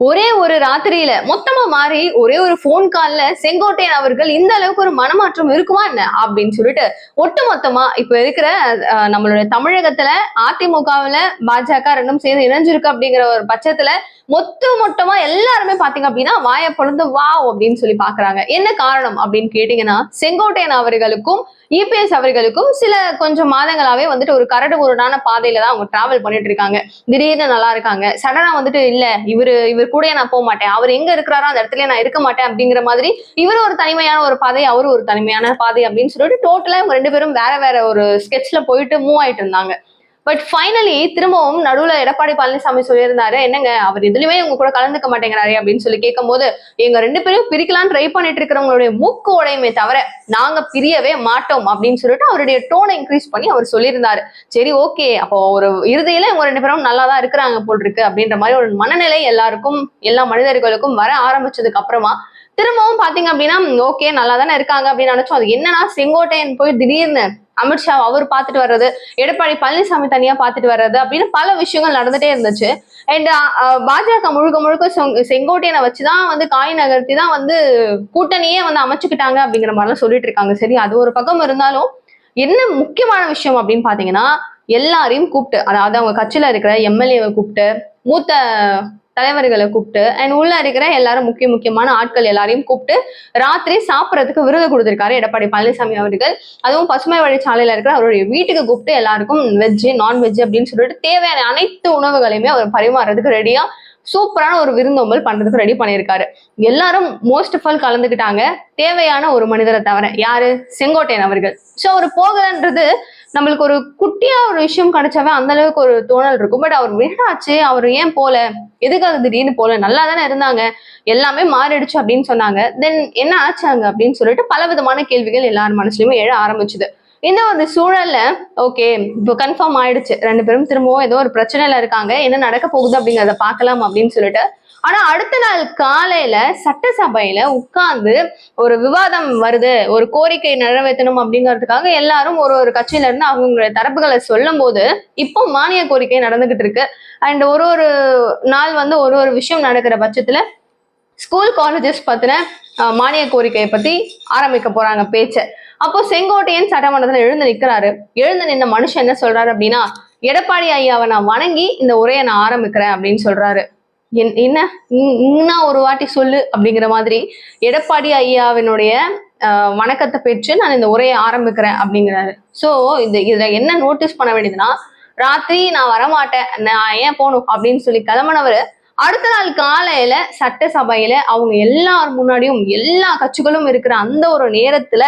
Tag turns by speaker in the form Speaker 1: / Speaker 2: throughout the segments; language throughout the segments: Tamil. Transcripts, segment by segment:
Speaker 1: ஒரே ஒரு ராத்திரியில மொத்தமா மாறி ஒரே ஒரு போன் கால்ல செங்கோட்டையன் அவர்கள் இந்த அளவுக்கு ஒரு மனமாற்றம் இருக்குமா என்ன அப்படின்னு சொல்லிட்டு ஒட்டு மொத்தமா இப்ப இருக்கிற நம்மளுடைய தமிழகத்துல அதிமுகவுல பாஜக ரெண்டும் சேர்ந்து இணைஞ்சிருக்கு அப்படிங்கிற ஒரு பட்சத்துல மொத்த மொத்தமா எல்லாருமே பாத்தீங்க அப்படின்னா வாயை பொழுது வாவ் அப்படின்னு சொல்லி பாக்குறாங்க. என்ன காரணம் அப்படின்னு கேட்டீங்கன்னா செங்கோட்டையன் அவர்களுக்கும் இபிஎஸ் அவர்களுக்கும் சில கொஞ்சம் மாதங்களாவே வந்துட்டு ஒரு கரடு உருடான பாதையில தான் அவங்க டிராவல் பண்ணிட்டு இருக்காங்க. திடீர்னு நல்லா இருக்காங்க. சடனா வந்துட்டு இல்ல இவரு இவர் கூட நான் போக மாட்டேன். அவர் எங்க இருக்கிறாரோ அந்த இடத்துல நான் இருக்க மாட்டேன் அப்படிங்கிற மாதிரி இவர் ஒரு தனிமையான ஒரு பாதை அவரு ஒரு தனிமையான பாதை அப்படின்னு சொல்லிட்டு டோட்டலா இவங்க ரெண்டு பேரும் வேற வேற ஒரு ஸ்கெட்ச்ல போயிட்டு மூவ் ஆயிட்டு இருந்தாங்க. பட் ஃபைனலி திரும்பவும் நடுவுல எடப்பாடி பழனிசாமி சொல்லியிருந்தாரு என்னங்க அவர் இதுலயுமே உங்க கூட கலந்துக்க மாட்டேங்கிறாரு அப்படின்னு சொல்லி கேட்கும்போது எங்க ரெண்டு பேரும் பிரிக்கலாம் ட்ரை பண்ணிட்டு இருக்கிறவங்களுடைய மூக்கு உடையுமே தவிர நாங்க பிரியவே மாட்டோம் அப்படின்னு சொல்லிட்டு அவருடைய டோனை இன்க்ரீஸ் பண்ணி அவர் சொல்லியிருந்தாரு. சரி ஓகே அப்போ ஒரு இறுதியில இவங்க ரெண்டு பேரும் நல்லா தான் இருக்கிறாங்க போல் இருக்கு அப்படின்ற மாதிரி ஒரு மனநிலை எல்லாருக்கும் எல்லா மனிதர்களுக்கும் வர ஆரம்பிச்சதுக்கு அப்புறமா திரும்பவும் பாத்தீங்க அப்படின்னா ஓகே நல்லா தானே இருக்காங்க அப்படின்னு நினைச்சோம். அது என்னன்னா செங்கோட்டையன் போய் திடீர்னு அமித்ஷா அவர் பார்த்துட்டு வர்றது எடப்பாடி பழனிசாமி தனியா பார்த்துட்டு வர்றது அப்படின்னு பல விஷயங்கள் நடந்துட்டே இருந்துச்சு. அண்ட் பாஜக முழுக்க முழுக்க செங்கோட்டையனை வச்சுதான் வந்து காய் நகர்த்தி தான் வந்து கூட்டணியே வந்து அமைச்சுக்கிட்டாங்க அப்படிங்கிற மாதிரிலாம் சொல்லிட்டு இருக்காங்க. சரி அது ஒரு பக்கம் இருந்தாலும் என்ன முக்கியமான விஷயம் அப்படின்னு பாத்தீங்கன்னா எல்லாரையும் கூப்பிட்டு அதாவது அவங்க கட்சியில இருக்கிற எம்எல்ஏவை கூப்பிட்டு மூத்த தலைவர்களை கூப்பிட்டு அண்ட் உள்ள இருக்கிற எல்லாரும் முக்கிய முக்கியமான ஆட்கள் எல்லாரையும் கூப்பிட்டு ராத்திரி சாப்பிட்றதுக்கு விருது கொடுத்திருக்காரு எடப்பாடி பழனிசாமி அவர்கள். அதுவும் பசுமை வழிச்சாலையில இருக்கிற அவருடைய வீட்டுக்கு கூப்பிட்டு எல்லாருக்கும் வெஜ் நான்வெஜ் அப்படின்னு சொல்லிட்டு தேவையான அனைத்து உணவுகளையுமே அவர் பரிமாறுறதுக்கு ரெடியா சூப்பரான ஒரு விருந்தோம்பல் பண்றதுக்கு ரெடி பண்ணியிருக்காரு. எல்லாரும் மோஸ்ட் ஆஃப் ஆல் கலந்துக்கிட்டாங்க. தேவையான ஒரு மனிதரை தவிர யாரு? செங்கோட்டையன் அவர்கள். ஸோ அவர் போகலன்றது நம்மளுக்கு ஒரு குட்டியா ஒரு விஷயம் கிடைச்சாவே அந்த அளவுக்கு ஒரு தோணல் இருக்கும். பட் அவர் விடாச்சு அவர் ஏன் போல? எதுக்கு அது திடீர்னு போல? நல்லா தானே இருந்தாங்க. எல்லாமே மாறிடுச்சு அப்படின்னு சொன்னாங்க. தென் என்ன ஆச்சாங்க அப்படின்னு சொல்லிட்டு பல விதமான கேள்விகள் எல்லார் மனசுலயுமே எழ ஆரம்பிச்சுது. இந்த ஒரு சூழல்ல ஓகே இப்போ கன்ஃபார்ம் ஆயிடுச்சு. ரெண்டு பேரும் திரும்பவும் ஏதோ ஒரு பிரச்சனையில இருக்காங்க. என்ன நடக்க போகுது அப்படிங்கிறத பார்க்கலாம் அப்படின்னு சொல்லிட்டு ஆனா அடுத்த நாள் காலையில சட்டசபையில உட்கார்ந்து ஒரு விவாதம் வருது. ஒரு கோரிக்கை நிறைவேற்றணும் அப்படிங்கிறதுக்காக எல்லாரும் ஒரு ஒரு கட்சியில இருந்து அவங்க தரப்புகளை சொல்லும் போது இப்போ மானிய கோரிக்கை நடந்துகிட்டு இருக்கு. அண்ட் ஒரு ஒரு நாள் வந்து ஒரு ஒரு விஷயம் நடக்கிற பட்சத்துல ஸ்கூல் காலேஜஸ் பத்தின மானிய கோரிக்கையை பத்தி ஆரம்பிக்க போறாங்க பேச்ச. அப்போ செங்கோட்டையன் சட்டமன்றத்துல எழுந்து நிக்கிறாரு. எழுந்து நின்ன மனுஷன் என்ன சொல்றாரு அப்படின்னா எடப்பாடி ஐயாவை நான் வணங்கி இந்த உரையை நான் ஆரம்பிக்கிறேன் அப்படின்னு சொல்றாரு. என்ன? இன்னும் ஒரு வாட்டி சொல்லு அப்படிங்கிற மாதிரி எடப்பாடி ஐயாவினுடைய வணக்கத்தை பெற்று நான் இந்த உரையை ஆரம்பிக்கிறேன் அப்படிங்கிறாரு. ஸோ இது இதுல என்ன நோட்டீஸ் பண்ண வேண்டியதுன்னா ராத்திரி நான் வரமாட்டேன் நான் ஏன் போகணும் அப்படின்னு சொல்லி கிளம்பினவர் அடுத்த நாள் காலையில சட்டசபையில அவங்க எல்லார் முன்னாடியும் எல்லா கட்சிகளும் இருக்கிற அந்த ஒரு நேரத்துல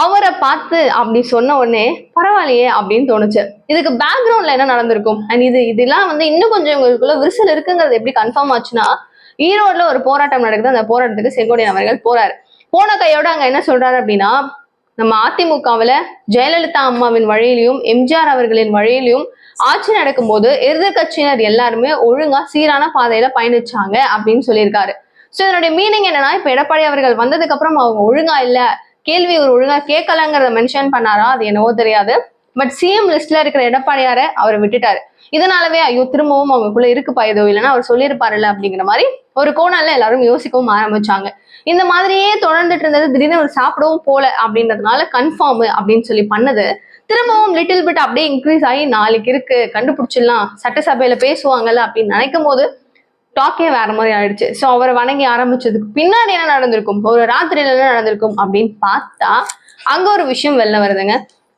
Speaker 1: அவரை பார்த்து அப்படி சொன்ன உடனே பரவாயில்லையே அப்படின்னு தோணுச்சு. இதுக்கு பேக்ரவுண்ட்ல என்ன நடந்திருக்கும்? அண்ட் இது இதெல்லாம் வந்து இன்னும் கொஞ்சம் இவங்களுக்குள்ள விரிசல் இருக்குங்கிறது எப்படி கன்ஃபார்ம் ஆச்சுன்னா ஈரோடுல ஒரு போராட்டம் நடக்குது. அந்த போராட்டத்துக்கு செங்கோட்டையன் அவர்கள் போறாரு. போன கையோட அங்க என்ன சொல்றாரு அப்படின்னா நம்ம அதிமுகவுல ஜெயலலிதா அம்மாவின் வழியிலையும் எம்ஜிஆர் அவர்களின் வழியிலையும் ஆட்சி நடக்கும்போது எதிர்கட்சியினர் எல்லாருமே ஒழுங்கா சீரான பாதையில பயணிச்சாங்க அப்படின்னு சொல்லியிருக்காரு. ஸோ இதனுடைய மீனிங் என்னன்னா இப்ப எடப்பாடி அவர்கள் வந்ததுக்கு அப்புறம் அவங்க ஒழுங்கா இல்லை. கேள்வி ஒரு ஒழுங்கா கேட்கலங்கிறத மென்ஷன் பண்ணாரா? அது என்னவோ தெரியாது. பட் சிஎம் லிஸ்ட்ல இருக்கிற எடப்பாடியார அவர் விட்டுட்டாரு. இதனாலவே ஐயோ திரும்பவும் அவங்களுக்குள்ள இருக்குப்பா ஏதோ இல்லைன்னா அவர் சொல்லியிருப்பாருல்ல அப்படிங்கிற மாதிரி ஒரு கோணல்ல எல்லாரும் யோசிக்கவும் ஆரம்பிச்சாங்க. இந்த மாதிரியே தொடர்ந்துட்டு இருந்தது திடீர்னு அவர் சாப்பிடவும் போல அப்படின்றதுனால கன்ஃபார்ம் அப்படின்னு சொல்லி பண்ணது. திரும்பவும் லிட்டில் பிட் அப்படியே இன்க்ரீஸ் ஆகி நாளைக்கு இருக்கு கண்டுபிடிச்சிடலாம் சட்டசபையில பேசுவாங்கல்ல அப்படின்னு நினைக்கும் போது டாக்கே வேற மாதிரி ஆயிடுச்சு. ஸோ அவரை வணங்கி ஆரம்பிச்சதுக்கு பின்னாடி என்ன நடந்திருக்கும்? ஒரு ராத்திரியில என்ன நடந்திருக்கும் அப்படின்னு பார்த்தா அங்க ஒரு விஷயம் வெளில வருதுங்க.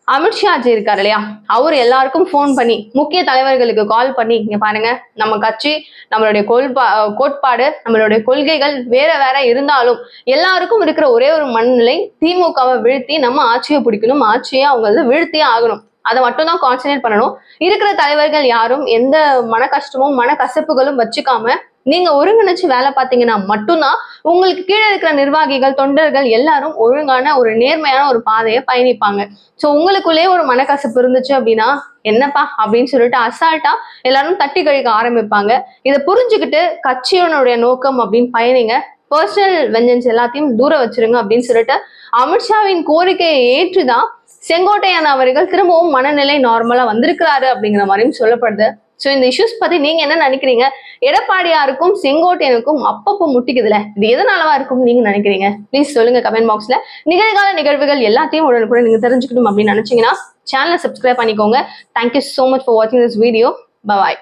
Speaker 1: அமித்ஷாஜி இருக்காரு இல்லையா? அவர் எல்லாருக்கும் ஃபோன் பண்ணி முக்கிய தலைவர்களுக்கு கால் பண்ணி இங்க பாருங்க நம்ம கட்சி நம்மளுடைய கொள்பா கோட்பாடு நம்மளுடைய கொள்கைகள் வேற வேற இருந்தாலும் எல்லாருக்கும் இருக்கிற ஒரே ஒரு மனநிலை திமுகவை வீழ்த்தி நம்ம ஆட்சியை பிடிக்கணும் ஆட்சியை அவங்க வந்து வீழ்த்தியே ஆகணும். அதை மட்டும் தான் கான்சன்ட்ரேட் பண்ணணும். இருக்கிற தலைவர்கள் யாரும் எந்த மன கஷ்டமும் மன கசப்புகளும் வச்சுக்காம நீங்க ஒருங்கிணைச்சு வேலை பார்த்தீங்கன்னா மட்டும்தான் உங்களுக்கு கீழே இருக்கிற நிர்வாகிகள் தொண்டர்கள் எல்லாரும் ஒழுங்கான ஒரு நேர்மையான ஒரு பாதையை பயணிப்பாங்க. ஸோ உங்களுக்குள்ளே ஒரு மனக்கசப்பு இருந்துச்சு அப்படின்னா என்னப்பா? அப்படின்னு சொல்லிட்டு அசால்ட்டா எல்லாரும் தட்டி கழிக்க ஆரம்பிப்பாங்க. இதை புரிஞ்சுக்கிட்டு கட்சியோனுடைய நோக்கம் அப்படின்னு பயணிங்க. பர்சனல் வெஞ்சன்ஸ் எல்லாத்தையும் தூர வச்சிருங்க அப்படின்னு சொல்லிட்டு அமித்ஷாவின் கோரிக்கையை ஏற்றுதான் செங்கோட்டையன் அவர்கள் திரும்பவும் மனநிலை நார்மலா வந்திருக்கிறாரு அப்படிங்கிற மாதிரியும் சொல்லப்படுது. ஸோ இந்த இஷ்யூஸ் பத்தி நீங்க என்ன நினைக்கிறீங்க? எடப்பாடியாருக்கும் செங்கோட்டையனுக்கும் அப்பப்போ முட்டிக்குதுல. இது எதனாலவா இருக்கும் நீங்க நினைக்கிறீங்க? ப்ளீஸ் சொல்லுங்க கமெண்ட் பாக்ஸ்ல நிகழ்கால நிகழ்வுகள் எல்லாத்தையும் உடனுக்குடன் நீங்க தெரிஞ்சுக்கணும் அப்படின்னு நினைச்சீங்கன்னா சேனலை சப்ஸ்கிரைப் பண்ணிக்கோங்க. Thank you so much for வாட்சிங் திஸ் வீடியோ பாய்